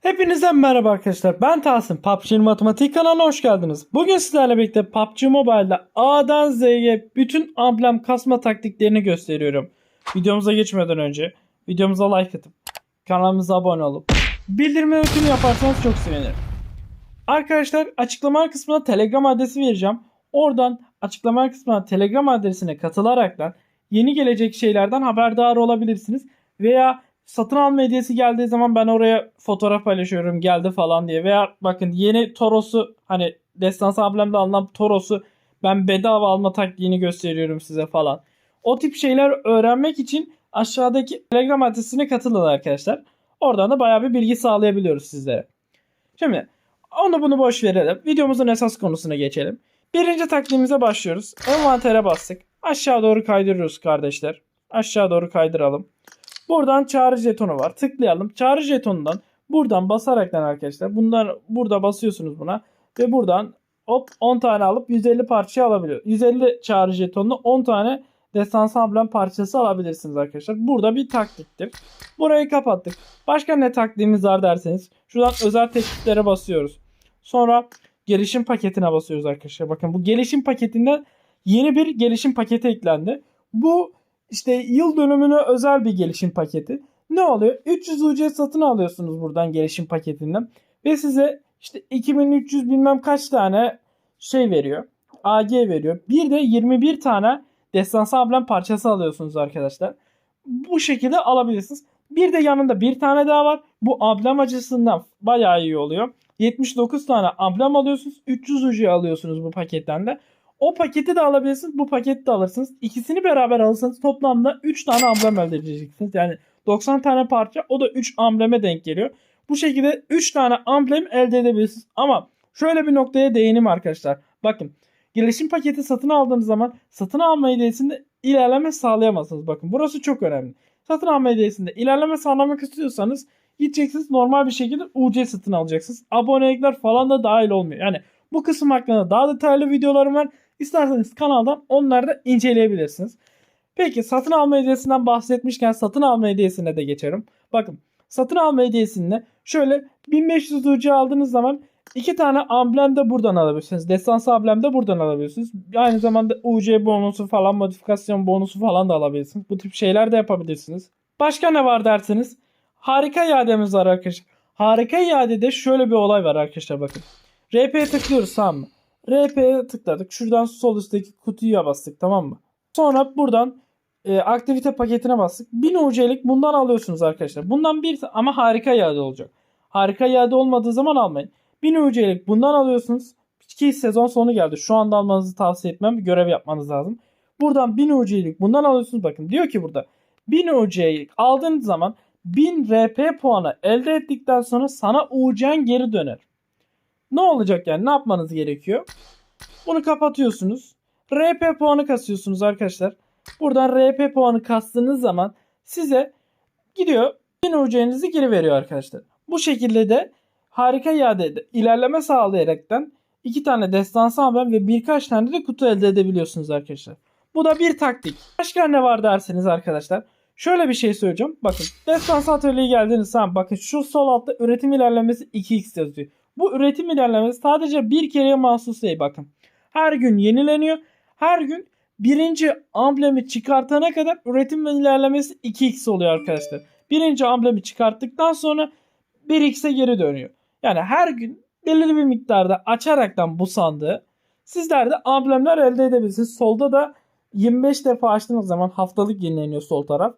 Hepinize merhaba arkadaşlar. Ben Tahsin. PUBG Matematik kanalına hoş geldiniz. Bugün sizlerle birlikte PUBG Mobile'da A'dan Z'ye bütün amblem kasma taktiklerini gösteriyorum. Videomuza geçmeden önce videomuza like atıp kanalımıza abone olup bildirimleri tüm yaparsanız çok sevinirim. Arkadaşlar açıklama kısmına Telegram adresi vereceğim. Oradan açıklama kısmına Telegram adresine katılaraktan yeni gelecek şeylerden haberdar olabilirsiniz. Veya satın alma hediyesi geldiği zaman ben oraya fotoğraf paylaşıyorum geldi falan diye. Veya bakın yeni Toros'u hani Destans ablemde alınan Toros'u ben bedava alma taktiğini gösteriyorum size falan. O tip şeyler öğrenmek için aşağıdaki Telegram adresine katılın arkadaşlar. Oradan da bayağı bir bilgi sağlayabiliyoruz sizlere. Şimdi onu bunu boş verelim. Videomuzun esas konusuna geçelim. Birinci taktiğimize başlıyoruz. Envantere bastık. Aşağı doğru kaydırıyoruz kardeşler. Aşağı doğru kaydıralım. Buradan çağrı jetonu var. Tıklayalım. Çağrı jetonundan buradan basaraktan arkadaşlar. Bundan burada basıyorsunuz buna ve buradan hop 10 tane alıp 150 parça alabiliyor. 150 çağrı jetonunu 10 tane destans amblem parçası alabilirsiniz arkadaşlar. Burada bir taktiktir. Burayı kapattık. Başka ne taktiğimiz var derseniz şuradan özel tekniklere basıyoruz. Sonra gelişim paketine basıyoruz arkadaşlar. Bakın bu gelişim paketinden yeni bir gelişim paketi eklendi. Bu işte yıl dönümüne özel bir gelişim paketi. Ne oluyor? 300 UC satın alıyorsunuz buradan gelişim paketinden. Ve size işte 2300 bilmem kaç tane şey veriyor. AG veriyor. Bir de 21 tane destansı amblem parçası alıyorsunuz arkadaşlar. Bu şekilde alabilirsiniz. Bir de yanında bir tane daha var. Bu amblem açısından bayağı iyi oluyor. 79 tane amblem alıyorsunuz. 300 UC alıyorsunuz bu paketten de. O paketi de alabilirsiniz. Bu paketi de alırsınız. İkisini beraber alırsanız toplamda 3 tane amblem elde edeceksiniz. Yani 90 tane parça o da 3 ambleme denk geliyor. Bu şekilde 3 tane amblem elde edebilirsiniz. Ama şöyle bir noktaya değinim arkadaşlar. Bakın gelişim paketi satın aldığınız zaman satın alma hediyesinde ilerleme sağlayamazsınız. Bakın burası çok önemli. Satın alma hediyesinde ilerleme sağlamak istiyorsanız gideceksiniz normal bir şekilde UC satın alacaksınız. Abonelikler falan da dahil olmuyor. Yani bu kısım hakkında daha detaylı videolarım var. İsterseniz kanaldan onları da inceleyebilirsiniz. Peki satın alma hediyesinden bahsetmişken satın alma hediyesine de geçerim. Bakın satın alma hediyesinde şöyle 1500 UC aldığınız zaman iki tane amblem de buradan alabilirsiniz. Destansı amblem de buradan alabilirsiniz. Aynı zamanda UC bonusu falan modifikasyon bonusu falan da alabilirsiniz. Bu tip şeyler de yapabilirsiniz. Başka ne var derseniz harika iademiz var arkadaşlar. Harika iadede şöyle bir olay var arkadaşlar bakın. RP'ye tıklıyoruz tamam mı? RP'ye tıkladık. Şuradan sol üstteki kutuya bastık tamam mı? Sonra buradan e, aktivite paketine bastık. 1000 UC'lik bundan alıyorsunuz arkadaşlar. Bundan bir ama harika iade olacak. Harika iade olmadığı zaman almayın. 1000 UC'lik bundan alıyorsunuz. Ki sezon sonu geldi. Şu anda almanızı tavsiye etmem. Görev yapmanız lazım. Buradan 1000 UC'lik bundan alıyorsunuz. Bakın diyor ki burada 1000 UC'lik aldığınız zaman 1000 RP puanı elde ettikten sonra sana UC'n geri döner. Ne olacak yani? Ne yapmanız gerekiyor? Bunu kapatıyorsunuz. RP puanı kasıyorsunuz arkadaşlar. Buradan RP puanı kastığınız zaman size gidiyor 1000 UC'nizi geri veriyor arkadaşlar. Bu şekilde de harika iadede ilerleme sağlayaraktan iki tane destansı amblem ve birkaç tane de kutu elde edebiliyorsunuz arkadaşlar. Bu da bir taktik. Başka ne var derseniz arkadaşlar. Şöyle bir şey söyleyeceğim. Bakın destansı atölyeye geldiğiniz zaman bakın şu sol altta üretim ilerlemesi 2x yazıyor. Bu üretim ilerlemesi sadece bir kereye mahsus değil bakın. Her gün yenileniyor. Her gün birinci amblemi çıkartana kadar üretim ilerlemesi 2x oluyor arkadaşlar. Birinci amblemi çıkarttıktan sonra 1x'e geri dönüyor. Yani her gün belirli bir miktarda açaraktan bu sandığı sizler de amblemler elde edebilirsiniz. Solda da 25 defa açtığınız zaman haftalık yenileniyor sol taraf.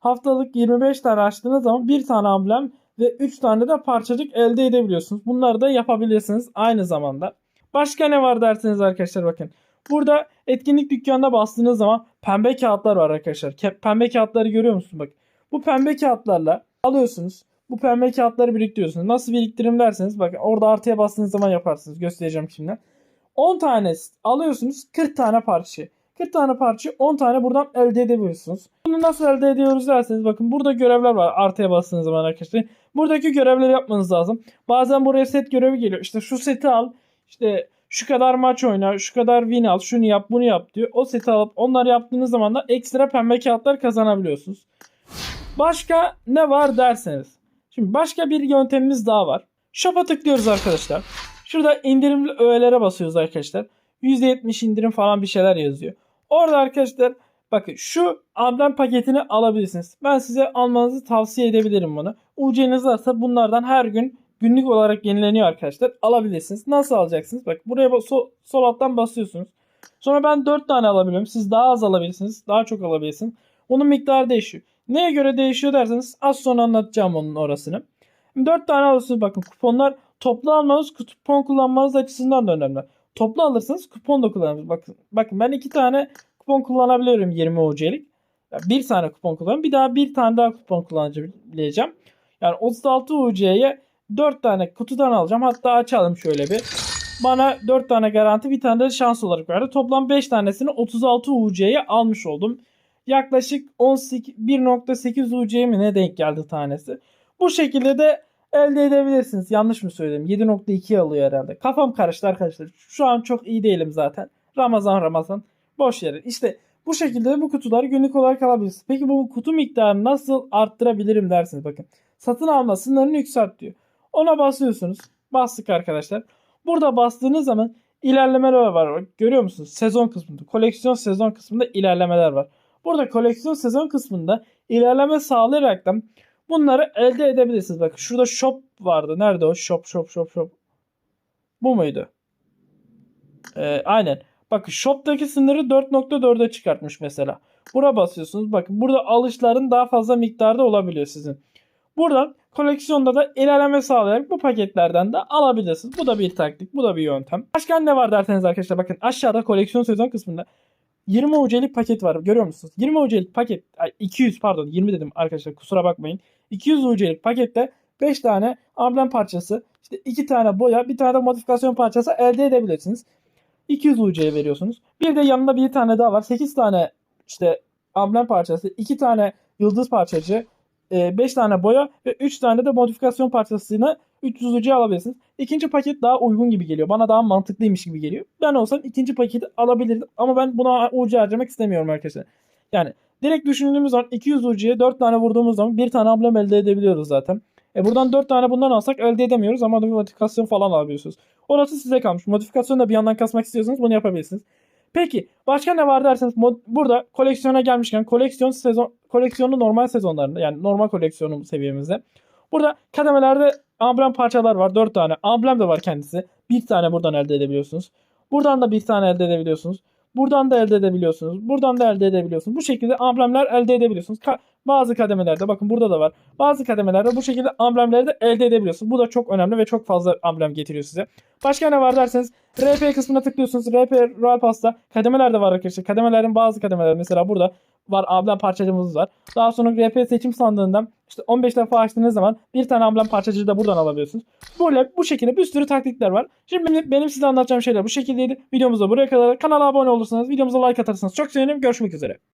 Haftalık 25 tane açtığınız zaman bir tane amblem ve 3 tane de parçacık elde edebiliyorsunuz. Bunları da yapabilirsiniz aynı zamanda. Başka ne var derseniz arkadaşlar bakın. Burada etkinlik dükkanına bastığınız zaman pembe kağıtlar var arkadaşlar. Pembe kağıtları görüyor musunuz? Bak. Bu pembe kağıtlarla alıyorsunuz. Bu pembe kağıtları biriktiriyorsunuz. Nasıl biriktirim derseniz bakın orada artıya bastığınız zaman yaparsınız. Göstereceğim şimdi. 10 tane alıyorsunuz 40 tane parça. 40 tane parça 10 tane buradan elde edebiliyorsunuz. Bunu nasıl elde ediyoruz derseniz bakın burada görevler var artıya bastığınız zaman arkadaşlar. Buradaki görevleri yapmanız lazım. Bazen buraya set görevi geliyor. İşte şu seti al. İşte şu kadar maç oyna, şu kadar win al, şunu yap, bunu yap diyor. O seti alıp onları yaptığınız zaman da ekstra pembe kağıtlar kazanabiliyorsunuz. Başka ne var derseniz. Şimdi başka bir yöntemimiz daha var. Shop'a tıklıyoruz arkadaşlar. Şurada indirimli öğelere basıyoruz arkadaşlar. %70 indirim falan bir şeyler yazıyor. Orada arkadaşlar bakın şu amblem paketini alabilirsiniz. Ben size almanızı tavsiye edebilirim bunu. UC'niz varsa bunlardan her gün günlük olarak yenileniyor arkadaşlar. Alabilirsiniz. Nasıl alacaksınız? Bak buraya sol, sol alttan basıyorsunuz. Sonra ben 4 tane alabiliyorum. Siz daha az alabilirsiniz. Daha çok alabilirsiniz. Onun miktarı değişiyor. Neye göre değişiyor derseniz az sonra anlatacağım onun orasını. 4 tane alırsınız bakın kuponlar toplu almanız kupon kullanmanız açısından da önemli. Toplu alırsanız kupon da kullanırsınız. Bakın, bakın ben 2 tane kupon kullanabiliyorum 20 UC'lik. Yani bir tane kupon kullanıyorum. Bir daha bir tane daha kupon kullanabileceğim. Yani 36 UC'ye 4 tane kutudan alacağım. Hatta açalım şöyle bir. Bana 4 tane garanti bir tane de şans olarak verdi. Toplam 5 tanesini 36 UC'ye almış oldum. Yaklaşık 18 1.8 UC mi ne denk geldi tanesi. Bu şekilde de elde edebilirsiniz. Yanlış mı söyledim? 7.2 alıyor herhalde. Kafam karıştı arkadaşlar. Şu an çok iyi değilim zaten. Ramazan Ramazan. Boş yere. İşte bu şekilde de bu kutuları günlük olarak alabilirsiniz. Peki bu kutu miktarını nasıl arttırabilirim dersiniz. Bakın satın alma sınırını yükselt diyor. Ona basıyorsunuz. Bastık arkadaşlar. Burada bastığınız zaman ilerlemeler var. Bak, Görüyor musunuz? Sezon kısmında. Koleksiyon sezon kısmında ilerlemeler var. Burada koleksiyon sezon kısmında ilerleme sağlayaraktan bunları elde edebilirsiniz. Bakın şurada shop vardı. Nerede o? Shop shop shop shop. Bu muydu? Ee, aynen. Bakın shop'taki sınırı 4.4'e çıkartmış mesela. Bura basıyorsunuz. Bakın burada alışların daha fazla miktarda olabiliyor sizin. Buradan koleksiyonda da ilerleme sağlayarak bu paketlerden de alabilirsiniz. Bu da bir taktik. Bu da bir yöntem. Başka ne var derseniz arkadaşlar bakın aşağıda koleksiyon sezon kısmında 20 UC'lik paket var. Görüyor musunuz? 20 UC'lik paket ay, 200 pardon 20 dedim arkadaşlar kusura bakmayın. 200 UC'lik pakette 5 tane amblem parçası, işte 2 tane boya, bir tane de modifikasyon parçası elde edebilirsiniz. 200 UC'ye veriyorsunuz. Bir de yanında bir tane daha var. 8 tane işte amblem parçası, 2 tane yıldız parçacı, 5 tane boya ve 3 tane de modifikasyon parçasını 300 UC alabilirsiniz. İkinci paket daha uygun gibi geliyor. Bana daha mantıklıymış gibi geliyor. Ben olsam ikinci paketi alabilirdim ama ben buna UC harcamak istemiyorum arkadaşlar. Yani direkt düşündüğümüz zaman 200 UC'ye 4 tane vurduğumuz zaman bir tane amblem elde edebiliyoruz zaten. E buradan 4 tane bundan alsak elde edemiyoruz ama modifikasyon falan alabiliyorsunuz. Orası size kalmış. Modifikasyonu da bir yandan kasmak istiyorsanız bunu yapabilirsiniz. Peki başka ne var derseniz mod- burada koleksiyona gelmişken koleksiyon sezon koleksiyonu normal sezonlarında yani normal koleksiyonum seviyemizde. Burada kademelerde amblem parçalar var. 4 tane. Amblem de var kendisi. Bir tane buradan elde edebiliyorsunuz. Buradan da bir tane elde edebiliyorsunuz. Buradan da elde edebiliyorsunuz. Buradan da elde edebiliyorsunuz. Bu şekilde amblemler elde edebiliyorsunuz. Ka- bazı kademelerde bakın burada da var. Bazı kademelerde bu şekilde amblemleri de elde edebiliyorsunuz. Bu da çok önemli ve çok fazla amblem getiriyor size. Başka ne var derseniz RP kısmına tıklıyorsunuz. RP Royal Pass'ta kademeler de var arkadaşlar. Kademelerin bazı kademeler mesela burada var amblem parçacığımız var. Daha sonra RP seçim sandığından işte 15 defa açtığınız zaman bir tane amblem parçacığı da buradan alabiliyorsunuz. Böyle bu şekilde bir sürü taktikler var. Şimdi benim, benim size anlatacağım şeyler bu şekildeydi. Videomuzda buraya kadar kanala abone olursanız videomuza like atarsanız çok sevinirim. Görüşmek üzere.